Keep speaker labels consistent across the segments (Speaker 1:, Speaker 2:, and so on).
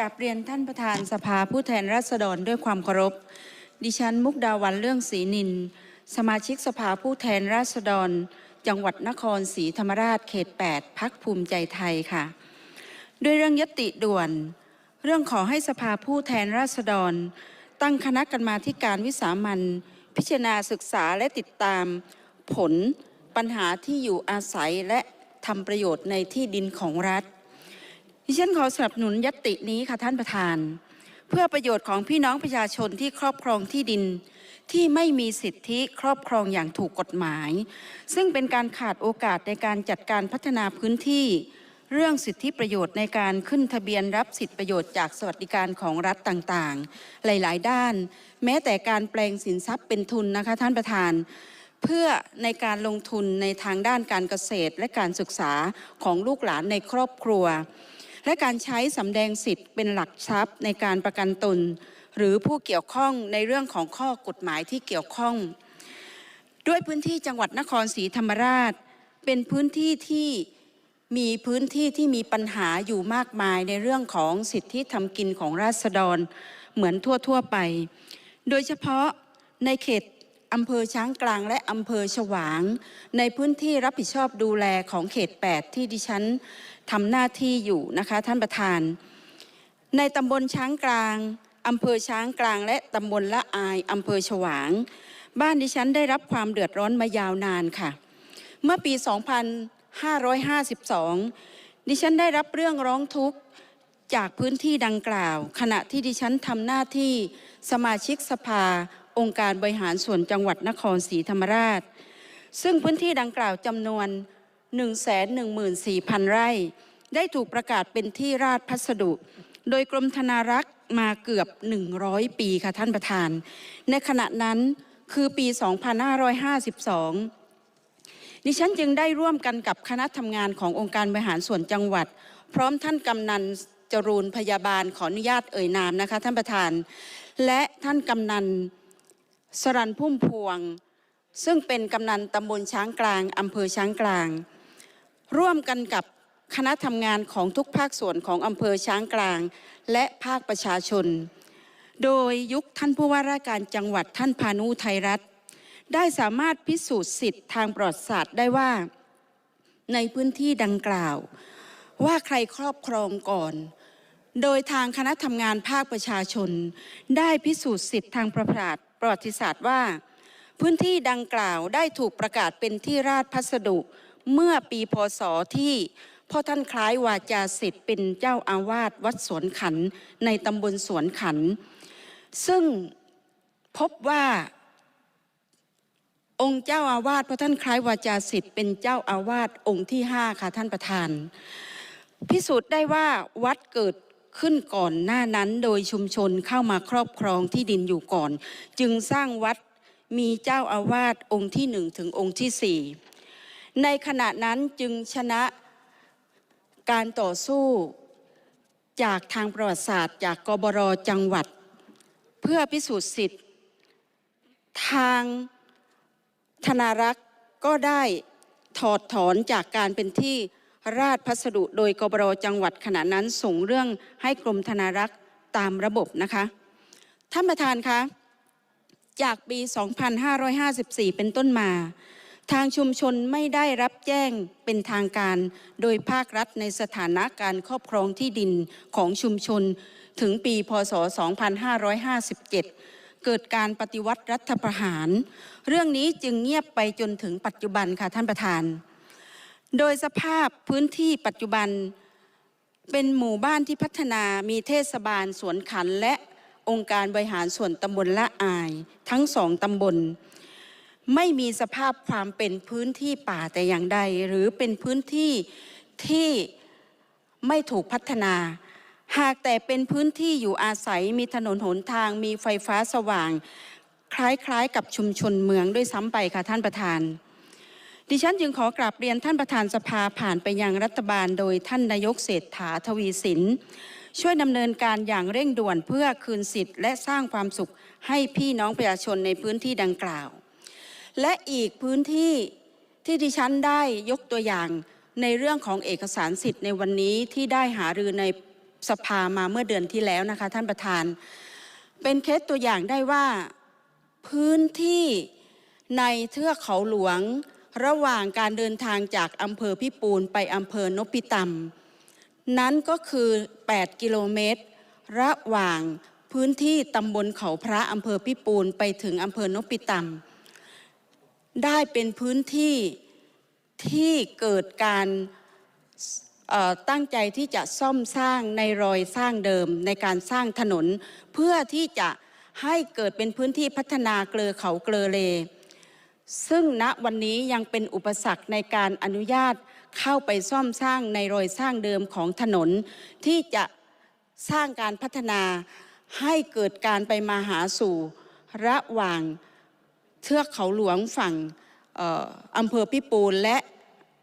Speaker 1: กาบเรียนท่านประธานสภาผู้แทนราษฎรด้วยความเคารพ ดิฉันมุกดาวันเรื่องศรีนิน สมาชิกสภาผู้แทนราษฎร จังหวัดนครศรีธรรมราชเขต 8พักภูมิใจไทยค่ะ ด้วยเรื่องยติด่วน เรื่องขอให้สภาผู้แทนราษฎร ตั้งคณะกรรมาการวิสามันพิจารณาศึกษาและติดตาม ผลปัญหาที่อยู่อาศัยและทำประโยชน์ในที่ดินของรัฐ ดิฉันขอสนับสนุนยตตินี้ค่ะท่านประธาน เพื่อประโยชน์ของพี่น้องประชาชนที่ครอบครองที่ดิน ที่ไม่มีสิทธิครอบครองอย่างถูกกฎหมาย ซึ่งเป็นการขาดโอกาสในการจัดการพัฒนาพื้นที่ เรื่องสิทธิประโยชน์ในการขึ้นทะเบียนรับสิทธิประโยชน์จากสวัสดิการของรัฐต่างๆ หลาย ๆ ด้าน แม้แต่การแปลงสินทรัพย์เป็นทุนนะคะท่านประธานเพื่อในการลงทุนในทางด้านการเกษตรและการศึกษาของลูกหลานในครอบครัว และการใช้สำแดงสิทธิ์เป็นหลักทรัพย์ในการประกันตน หรือผู้เกี่ยวข้องในเรื่องของข้อกฎหมายที่เกี่ยวข้อง ด้วยพื้นที่จังหวัดนครศรีธรรมราช เป็นพื้นที่ที่มีพื้นที่ที่มีปัญหาอยู่มากมายในเรื่องของสิทธิทำกินของราษฎรเหมือนทั่ว ๆ ไป โดยเฉพาะในเขต อำเภอช้างกลางและอำเภอฉวาง ในพื้นที่รับผิดชอบดูแลของเขต 8 ที่ดิฉันทำหน้าที่อยู่นะคะท่านประธาน ในตำบลช้างกลางอำเภอช้างกลาง และตำบลละอายอำเภอฉวาง บ้านดิฉันได้รับความเดือดร้อนมายาวนานค่ะ เมื่อปี 2552 ดิฉันได้รับเรื่องร้องทุกข์จากพื้นที่ดังกล่าว ขณะที่ดิฉันทำหน้าที่สมาชิกสภาองค์การบริหารส่วนจังหวัดนครศรีธรรมราช ซึ่งพื้นที่ดังกล่าวจำนวน 114,000 ไร่ ได้ถูกประกาศเป็นที่ราชพัสดุ โดยกรมธนารักษ์มาเกือบ 100 ปีค่ะท่านประธาน ในขณะนั้นคือปี 2552 ดิฉันจึงได้ร่วมกันกับคณะทำงานขององค์การบริหารส่วนจังหวัด พร้อมท่านกำนันจรูนพยาบาลขออนุญาตเอ่ยนามนะคะท่านประธาน และท่านกำนัน สรันพุ่มพวง ซึ่งเป็นกำนันตำบลช้างกลางอำเภอช้างกลาง ร่วมกันกับคณะทำงานของทุกภาคส่วนของอำเภอช้างกลาง และภาคประชาชน โดยยุคท่านผู้ว่าราชการจังหวัดท่านพานุไทยรัฐ ได้สามารถพิสูจน์สิทธิ์ทางประวัติศาสตร์ได้ว่า ในพื้นที่ดังกล่าว ว่าใครครอบครองก่อน โดยทางคณะทำงานภาคประชาชน ได้พิสูจน์สิทธิ์ทางประวัติ ประวัติศาสตร์ว่า พื้นที่ดังกล่าวได้ถูกประกาศเป็นที่ราชพัสดุเมื่อปีพศที่พ่อท่านคล้ายวาจาสิทธิ์เป็นเจ้าอาวาสวัดสวนขันในตำบลสวนขัน ซึ่งพบว่าองค์เจ้าอาวาสพระท่านคล้ายวาจาสิทธิ์เป็นเจ้าอาวาสองค์ที่ห้าค่ะท่านประธาน พิสูจน์ได้ว่าวัดเกิด ขึ้นก่อนหน้านั้นโดยชุมชนเข้ามาครอบครองที่ดินอยู่ก่อน จึงสร้างวัดมีเจ้าอาวาสองค์ที่หนึ่งถึงองค์ที่สี่ในขณะนั้นจึงชนะการต่อสู้จากทางประวัติศาสตร์ จากกบรจังหวัด เพื่อพิสูจน์สิทธิ์ ทางธนารักษ์ก็ได้ถอดถอนจากการเป็นที่ ราชพัสดุโดยกบรจังหวัดขณะนั้นส่งเรื่องให้กรมธนารักษ์ตามระบบนะคะท่านประธานคะจากปี 2554 เป็นต้นมา ทางชุมชนไม่ได้รับแจ้งเป็นทางการ โดยภาครัฐในสถานะการครอบครองที่ดินของชุมชน ถึงปีพศ 2557 เกิดการปฏิวัติรัฐประหาร เรื่องนี้จึงเงียบไปจนถึงปัจจุบันค่ะท่านประธาน โดยสภาพพื้นที่ปัจจุบันเป็นหมู่บ้านที่พัฒนามีเทศบาลสวนขันและองค์การบริหารส่วนตำบลละอาย ทั้งสองตำบล ไม่มีสภาพความเป็นพื้นที่ป่าแต่อย่างใด หรือเป็นพื้นที่ที่ไม่ถูกพัฒนา หากแต่เป็นพื้นที่อยู่อาศัยมีถนนหนทางมีไฟฟ้าสว่าง คล้ายๆ กับชุมชนเมืองด้วยซ้ำไปค่ะท่านประธาน ดิฉันจึงขอกราบเรียนท่านประธานสภาผ่านไปยังรัฐบาล โดยท่านนายกเศรษฐาทวีสิน ช่วยดำเนินการอย่างเร่งด่วนเพื่อคืนสิทธิ์และสร้างความสุขให้พี่น้องประชาชนในพื้นที่ดังกล่าว และอีกพื้นที่ที่ดิฉันได้ยกตัวอย่างในเรื่องของเอกสารสิทธิ์ในวันนี้ที่ได้หารือในสภามาเมื่อเดือนที่แล้วนะคะท่านประธาน เป็นเคสตัวอย่างได้ว่าพื้นที่ในเทือกเขาหลวง ระหว่างการเดินทางจากอำเภอพิปูนไปอำเภอนพิตำนั้นก็คือ 8 กิโลเมตร ระหว่างพื้นที่ตำบลเขาพระอำเภอพิปูนไปถึงอำเภอนพิตำได้เป็นพื้นที่ที่เกิดการตั้งใจที่จะซ่อมสร้างในรอยสร้างเดิมในการสร้างถนน เพื่อที่จะให้เกิดเป็นพื้นที่พัฒนาเกลือเขาเกลือเล ซึ่งณวันนี้ยังเป็นอุปสรรคในการอนุญาตเข้าไปซ่อมสร้างในรอยสร้างเดิมของถนน ที่จะสร้างการพัฒนาให้เกิดการไปมาหาสู่ระหว่างเทือกเขาหลวงฝั่งออำเภอพิปูนและ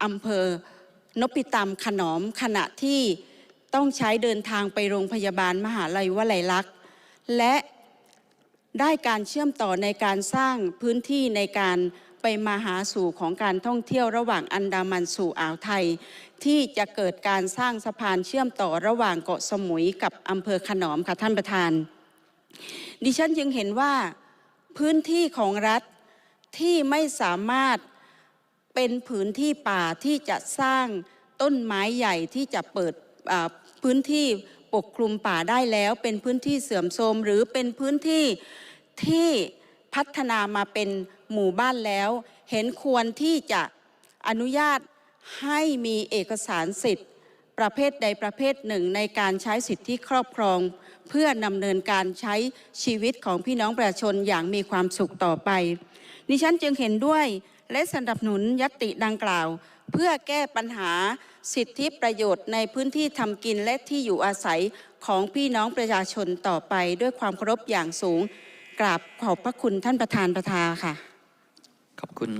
Speaker 1: อำเภอนพิตำขนอมขณะที่ต้องใช้เดินทางไปโรงพยาบาลมหาลัยวลัยลักษณ์และ ได้การเชื่อมต่อในการสร้างพื้นที่ในการไปมาหาสู่ของการท่องเที่ยวระหว่างอันดามันสู่อ่าวไทย ที่จะเกิดการสร้างสะพานเชื่อมต่อระหว่างเกาะสมุยกับอำเภอขนอมค่ะท่านประธาน ดิฉันจึงเห็นว่าพื้นที่ของรัฐที่ไม่สามารถเป็นพื้นที่ป่าที่จะสร้างต้นไม้ใหญ่ที่จะเปิดพื้นที่ปกคลุมป่าได้แล้ว เป็นพื้นที่เสื่อมโทรมหรือเป็นพื้นที่ ที่พัฒนามาเป็นหมู่บ้านแล้ว เห็นควรที่จะอนุญาตให้มีเอกสารสิทธิ์ ประเภทใดประเภทหนึ่งในการใช้สิทธิครอบครอง เพื่อดำเนินการใช้ชีวิตของพี่น้องประชาชนอย่างมีความสุขต่อไป ดิฉันจึงเห็นด้วยและสนับสนุนยตติดังกล่าว เพื่อแก้ปัญหาสิทธิประโยชน์ในพื้นที่ทำกินและที่อยู่อาศัยของพี่น้องประชาชนต่อไปด้วยความเคารพอย่างสูง กราบขอบพระคุณท่านประธานประธาค่ะ
Speaker 2: ขอบคุณ